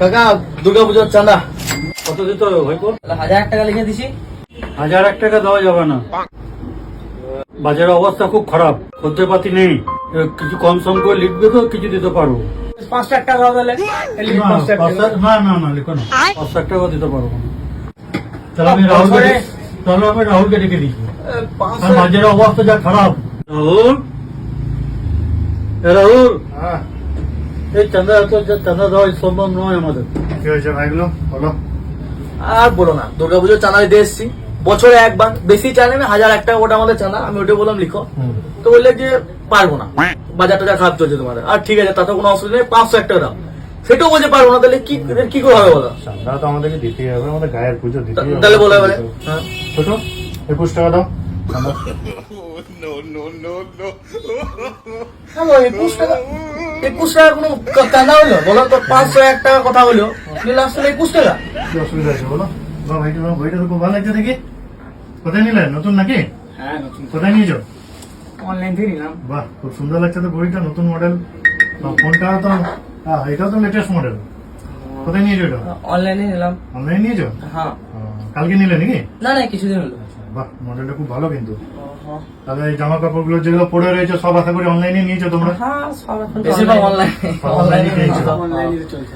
কাকা দুর্গা পুজোর চাঁদা। কত দিতে হবে ভাইপো হাজার টাকা লিখে দিছি। হাজার এক টাকা দেওয়া যাবে না। বাজারের অবস্থা খুব খারাপ খদ্দের পাতি নেই কিছু কম সম করে লিখবে তো কিছু দিতে পারব। পাঁচশো এক টাকা তাহলে। না না না না লিখো না। টাকা দিতে পারব না। তাহলে আমি তাহলে আমি রাহুলকে ডেকে দিচ্ছি বাজারের অবস্থা যা খারাপ। রাহুল? রাহুল হ্যাঁ। এই চাঁদা এত যা- চাঁদা দেওয়া সম্ভব নয় আমাদের। কি হয়েছে ভাইগুলো? বলো। আর বলো না দুর্গা পুজোর চাঁদা দিতে এসছি। বছরে একবার বেশি চাই না হাজার এক টাকা ওটা আমাদের চাঁদা আমি ওটা বললাম লিখো। তো বললে যে পারব না। বাজার টাজার খারাপ চলছে তোমাদের। আর ঠিক আছে তাতে কোনো অসুবিধা নেই পাঁচশো এক টাকা দাও। সেটাও বলছে পারব না তাহলে কি কি করে হবে বলো? চাঁদা তো আমাদেরকে দিতেই হবে আমাদের গায়ের পুজো দিতেই হবে তাহলে বলো এবারে। হ্যাঁ ছোট একুশ টাকা দাও। চাঁদা। হ্যালো, একুশ টাকা একুশ টাকা কোনো কা- কান্দা হলো? বলো তো পাঁচশো এক টাকা কথা হলো। লাস্ট একুশ টাকা। কি অসুবিধা আছে বলো? বাহ ভাই তোমার বইটা তো খুব ভালো লাগছে দেখি। কোথায় নিলেন নতুন নাকি? হ্যাঁ নতুন। কোথায় নিয়েছো অনলাইন থেকে নিলাম। বাহ খুব সুন্দর লাগছে তো বইটা নতুন মডেল ফোনটা তো হ্যাঁ এটাও তো লেটেস্ট মডেল কোথায় নিয়েছো এটা? অনলাইনে নিলাম। অনলাইন নিয়েছো হ্যাঁ। কালকে নিলে নাকি? না না কিছুদিন হলো। বাহ মডেলটা খুব ভালো কিন্তু। তাহলে এই জামা কাপড়গুলো যেগুলো পরে রয়েছে সব আশা করি অনলাইনে নিয়েছো তোমরা? হ্যাঁ সব এখন বেশিরভাগ অনলাইন অনলাইনে নিয়েছো।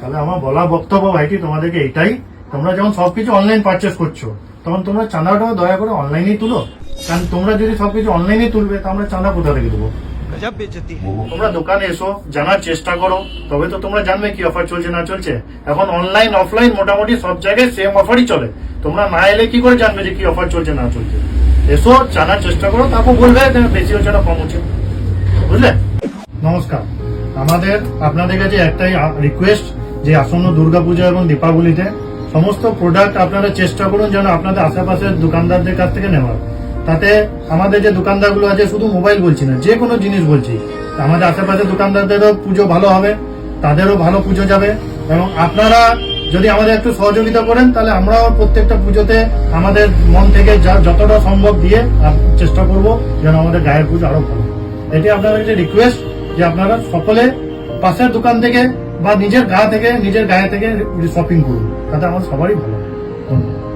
তাহলে আমার বলা বক্তব্য ভাইটি তোমাদেরকে এটাই তোমরা যখন সবকিছু অনলাইন পারচেস করছ তখন তোমরা চাঁদাটাও দয়া করে অনলাইনেই তুলো। কারণ তোমরা যদি সবকিছু অনলাইনে তুলবে তা আমরা চাঁদা কোথা থেকে দেবো? তোমরা দোকানে এসো জানার চেষ্টা করো। তবে তো তোমরা জানবে কি অফার চলছে না চলছে। এখন অনলাইন অফলাইন মোটামুটি সব জায়গায় সেম অফারই চলে। তোমরা না এলে কি করে জানবে যে কি অফার চলছে না চলছে? এসো, জানার চেষ্টা করো, তারপর বলবে বেশি হচ্ছে না, কম হচ্ছে। বুঝলে? নমস্কার। আমাদের আপনাদের কাছে একটাই রিকোয়েস্ট যে আসন্ন দুর্গাপূজা এবং দীপাবলিতে সমস্ত প্রোডাক্ট আপনারা চেষ্টা করুন যেন আপনাদের আশেপাশের দোকানদারদের কাছ থেকে নেওয়ার তাতে আমাদের যে দোকানদারগুলো আছে, শুধু মোবাইল বলছি না, যে কোনো জিনিস বলছি। আমাদের আশেপাশের দোকানদারদেরও পুজো ভালো হবে, তাদেরও ভালো পুজো যাবে এবং আপনারা যদি আমাদের একটু সহযোগিতা করেন, তাহলে আমরাও প্রত্যেকটা পুজোতে আমাদের মন থেকে যা, যতটা সম্ভব দিয়ে চেষ্টা করব যেন আমাদের গায়ের পুজো আরও ভালো এটি আপনাদের কাছে রিকোয়েস্ট যে আপনারা সকলে পাশের দোকান থেকে বা নিজের গা থেকে, নিজের গায়ে থেকে শপিং করুন। তাতে আমার সবারই ভালো ধন্যবাদ।